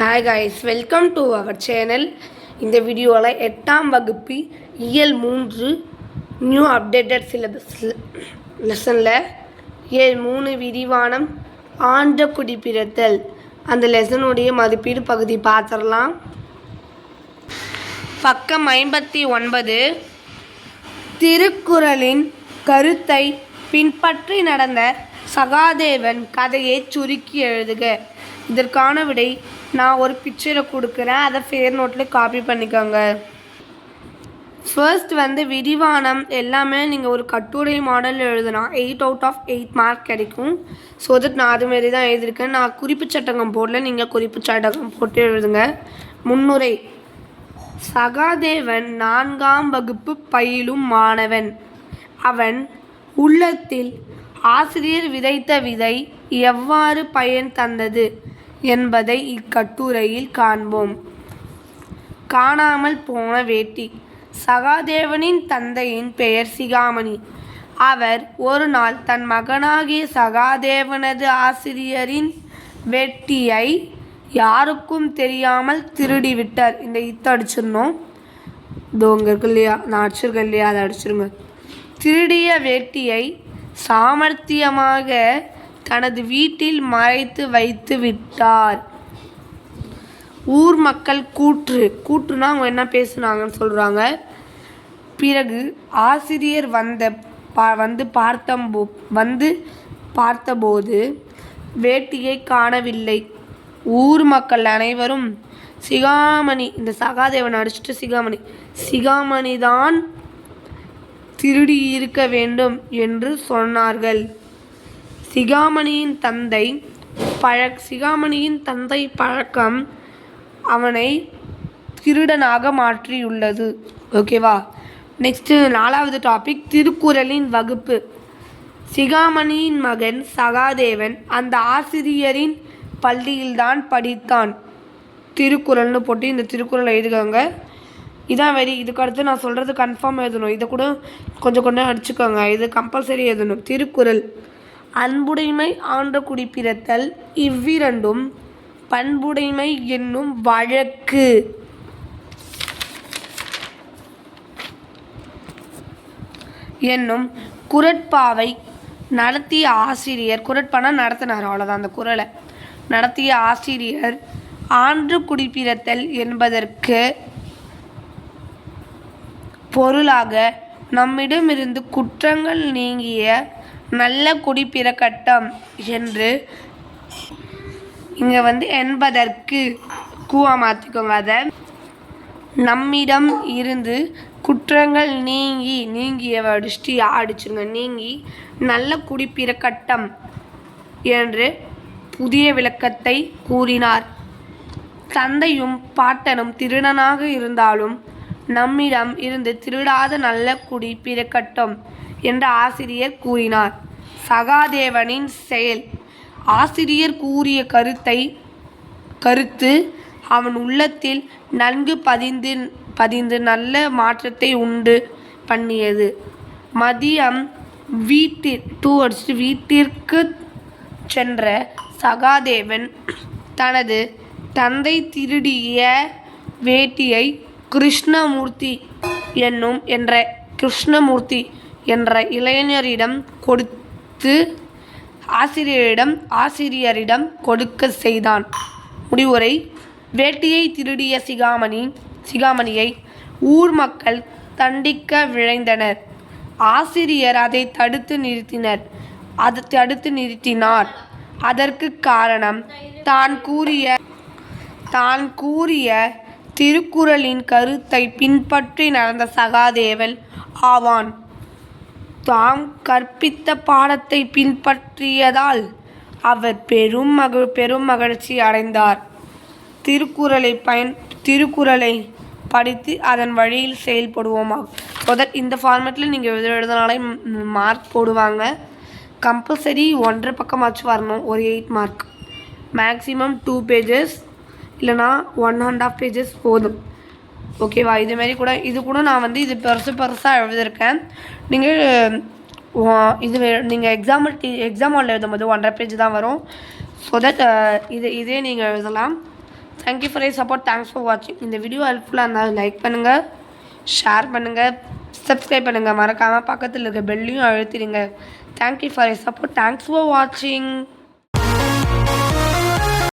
Hi guys welcome to our channel இந்த வீடியோவில் எட்டாம் வகுப்பு இயல் மூன்று நியூ அப்டேட்டட் சிலபஸ் லெசனில் இயல் மூணு விரிவானம் ஆண்ட குடிப்பிறத்தல். அந்த லெசனுடைய மதிப்பீடு பகுதி பார்த்துடலாம். பக்கம் ஐம்பத்தி ஒன்பது. திருக்குறளின் கருத்தை பின்பற்றி நடந்த சகாதேவன் கதையை சுருக்கி எழுதுக. இதற்கான விடை நான் ஒரு பிக்சரை கொடுக்குறேன். அதை ஃபேர் நோட்டில் காப்பி பண்ணிக்கோங்க. ஃபர்ஸ்ட் வந்து விரிவானம். எல்லாமே நீங்கள் ஒரு கட்டுரை மாடல் எழுதுனா eight out of eight mark கிடைக்கும். ஸோ தட் நான் அதுமாரி தான் எழுதியிருக்கேன். நான் குறிப்பு சட்டகம் போடல. நீங்கள் குறிப்பு சட்டகம் போட்டு எழுதுங்க. முன்னுரை. சகாதேவன் நான்காம் வகுப்பு பயிலும் மாணவன். அவன் உள்ளத்தில் ஆசிரியர் விதைத்த விதை எவ்வாறு பயன் தந்தது என்பதை இக்கட்டுரையில் காண்போம். காணாமல் போன வேட்டி. சகாதேவனின் தந்தையின் பெயர் சிகாமணி. அவர் ஒரு நாள் தன் மகனாகிய சகாதேவனது ஆசிரியரின் வேட்டியை யாருக்கும் தெரியாமல் திருடிவிட்டார். இந்த இத்தை அடிச்சிடணும் இதோ இங்கே இருக்கு இல்லையா? நான் அடிச்சிருக்கேன் இல்லையா? அதை அடிச்சிருங்க. திருடிய வேட்டியை சாமர்த்தியமாக தனது வீட்டில் மறைத்து வைத்து விட்டார். ஊர் மக்கள் கூற்று. கூற்றுனா அவங்க என்ன பேசுனாங்கன்னு சொல்கிறாங்க பிறகு ஆசிரியர் வந்த பா வந்து பார்த்தம்போ வந்து பார்த்தபோது வேட்டியை காணவில்லை. ஊர் மக்கள் அனைவரும் சிகாமணி இந்த சகாதேவன் அடிச்சுட்டு சிகாமணி. சிகாமணி தான் திருடி இருக்க வேண்டும் என்று சொன்னார்கள். சிகாமணியின் தந்தை பழ சிகாமணியின் தந்தை பழக்கம் அவனை திருடனாக மாற்றியுள்ளது. ஓகேவா நெக்ஸ்ட்டு நாலாவது டாபிக் திருக்குறளின் வகுப்பு. சிகாமணியின் மகன் சகாதேவன் அந்த ஆசிரியரின் பள்ளியில்தான் படித்தான். திருக்குறள்னு போட்டு இந்த திருக்குறளை எழுதுகாங்க இதான் வெரி இதுக்கு அடுத்து நான் சொல்கிறது கன்ஃபார்ம் எழுதணும். இதை கூட கொஞ்சம் கொஞ்சம் அடிச்சுக்கோங்க. இது கம்பல்சரி எழுதணும். திருக்குறள். அன்புடைமை ஆண்ட குடிப்பிறத்தல் இவ்விரண்டும் பண்புடைமை என்னும் வழக்கு. என்னும் குரட்பாவை நடத்திய ஆசிரியர் குரட்பானா நடத்தினார் அவ்வளோதான் அந்த குரலை. நடத்திய ஆசிரியர் ஆண்டு குடிப்பிறத்தல் என்பதற்கு பொருளாக நம்மிடமிருந்து குற்றங்கள் நீங்கிய நல்ல குடிப்பிறக்கட்டம் என்று இங்கே வந்து என்பதற்கு கூவா மாற்றிக்கோங்க அதை நம்மிடம் இருந்து குற்றங்கள் நீங்கி நீங்கிய அடிச்சுட்டு அடிச்சுங்க நீங்கி நல்ல குடிப்பிறக்கட்டம் என்று புதிய விளக்கத்தை கூறினார். தந்தையும் பாட்டனும் திருடனாக இருந்தாலும் நம்மிடம் இருந்து திருடாத நல்ல குடி பிறக்கட்டும் என்று ஆசிரியர் கூறினார். சகாதேவனின் செயல். ஆசிரியர் கூறிய கருத்தை கருத்து அவன் உள்ளத்தில் நன்கு பதிந்து பதிந்து நல்ல மாற்றத்தை உண்டு பண்ணியது. மதியம் வீட்டில் டூவர்ஸ் வீட்டிற்கு சென்ற சகாதேவன் தனது தந்தை திருடிய வேட்டியை கிருஷ்ணமூர்த்தி என்னும் என்ற கிருஷ்ணமூர்த்தி என்ற இளைஞரிடம் கொடுத்து ஆசிரியரிடம் ஆசிரியரிடம் கொடுக்க செய்தான். முடிவுரை வேட்டியை திருடிய சிகாமணி சிகாமணியை ஊர் மக்கள் தண்டிக்க விழைந்தனர். ஆசிரியர் அதை தடுத்து நிறுத்தினர். அதை தடுத்து நிறுத்தினார். அதற்கு காரணம் தான் கூறிய தான் கூறிய திருக்குறளின் கருத்தை பின்பற்றி நடந்த சகாதேவன் ஆவான். தாம் கற்பித்த பாடத்தை பின்பற்றியதால் அவர் பெரும் மக பெரும் மகிழ்ச்சி அடைந்தார். திருக்குறளை பயன் திருக்குறளை படித்து அதன் வழியில் செயல்படுவோமா? முதல் இந்த ஃபார்மேட்டில் நீங்கள் எழுத எழுதினாலே மார்க் போடுவாங்க. கம்பல்சரி ஒன்றரை பக்கமாச்சும் வரணும் ஒரு eight mark maximum two pages இல்லைனா ஒன் அண்ட் ஆஃப் பேஜஸ் போதும். ஓகேவா இதுமாரி கூட இது கூட நான் வந்து இது பெருசு பெருசாக எழுதியிருக்கேன். நீங்கள் இது நீங்கள் எக்ஸாம் எக்ஸாம் ஹாலில் எழுதும் போது ஒன்றரை பேஜ் தான் வரும். ஸோ தட் இது இதே நீங்கள் எழுதலாம். Thank you for support thanks for வாட்சிங் இந்த வீடியோ ஹெல்ப்ஃபுல்லாக இருந்தால் லைக் பண்ணுங்கள் ஷேர் பண்ணுங்கள் சப்ஸ்கிரைப் பண்ணுங்கள் மறக்காமல் பக்கத்தில் இருக்க பெல்லையும் அழுத்திடுங்க. Thank you for support thanks for வாட்சிங்